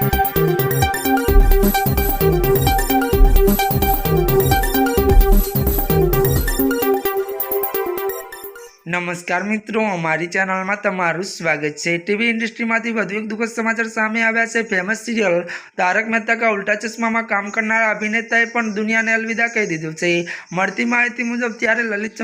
Thank you. નમસ્કાર મિત્રો, અમારી ચેનલમાં તમારું સ્વાગત છે. ટીવી ઇન્ડસ્ટ્રીમાંથી વધુ એક દુઃખદ સમાચાર સામે આવ્યા છે. ફેમસ સિરિયલ તારક મહેતા કા ઉલ્ટા ચશ્મામાં કામ કરનારા અભિનેતાએ પણ દુનિયાને અલવિદા કહી દીધું છે. મળતી માહિતી મુજબ, ત્યારે લલિત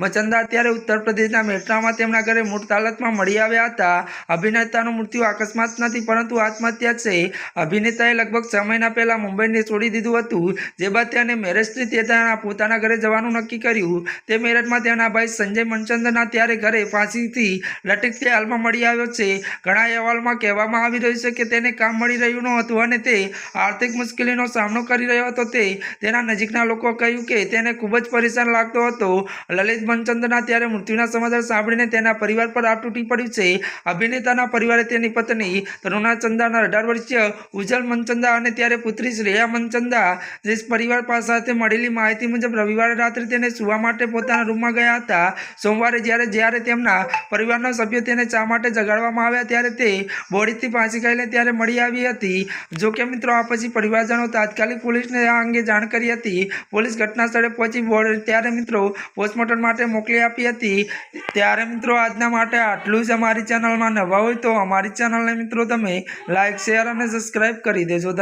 મચંદા ત્યારે ઉત્તર પ્રદેશના મેટ્રામાં તેમના ઘરે મૃત હાલતમાં મળી આવ્યા હતા. અભિનેતાનું મૃત્યુ અકસ્માત નથી, પરંતુ આત્મહત્યા છે. અભિનેતાએ લગભગ છ મહિના પહેલાં મુંબઈને છોડી દીધું હતું, જે બાદ તેને મેરેજથી તેના પોતાના ઘરે જવાનું નક્કી કર્યું. તે મેરઠમાં તેના ભાઈ સંજય મનચંદના ત્યારે ઘરે ફાંસીથી લટકતી હાલમાં મળી આવ્યો છે. ઘણા અહેવાલમાં કહેવામાં આવી રહ્યું છે કે તેને કામ મળી રહ્યું ન હતું અને તે આર્થિક મુશ્કેલીનો સામનો કરી રહ્યો હતો. તે તેના નજીકના લોકો કહ્યું કે તેને ખૂબ જ પરેશાન લાગતો હતો. લલિત મનચંદના ત્યારે મૃત્યુના સમાચાર સાંભળીને તેના પરિવાર પર આ તૂટી પડ્યું છે. અભિનેતાના પરિવારે તેની પત્ની તરુણા ચંદાના અઢાર વર્ષીય ઉજ્જવલ મનચંદા અને ત્યારે પુત્રી શ્રેયા મનચંદા જે પરિવાર પાસે મળેલી માહિતી મુજબ રવિવારે રાત્રે તેને સુવા માટે પોતાના રૂમમાં ગયા હતા. સોમવારે જ્યારે જ્યારે તેમના પરિવારના સભ્યો તેને ચા માટે જગાડવામાં આવ્યા, ત્યારે તે બોડીથી પાછી ગયેલા ત્યારે મળી આવી હતી. જો કે મિત્રો, આ પછી પરિવારજનો તાત્કાલિક પોલીસને આ અંગે જાણ કરી હતી. પોલીસ ઘટના સ્થળે પહોંચી ત્યારે મિત્રો પોસ્ટમોર્ટમ માટે મોકલી આપી હતી. ત્યારે મિત્રો, આજના માટે આટલું જ અમારી ચેનલમાં નવા હોય તો અમારી ચેનલને મિત્રો તમે લાઇક શેર અને સબસ્ક્રાઈબ કરી દેજો.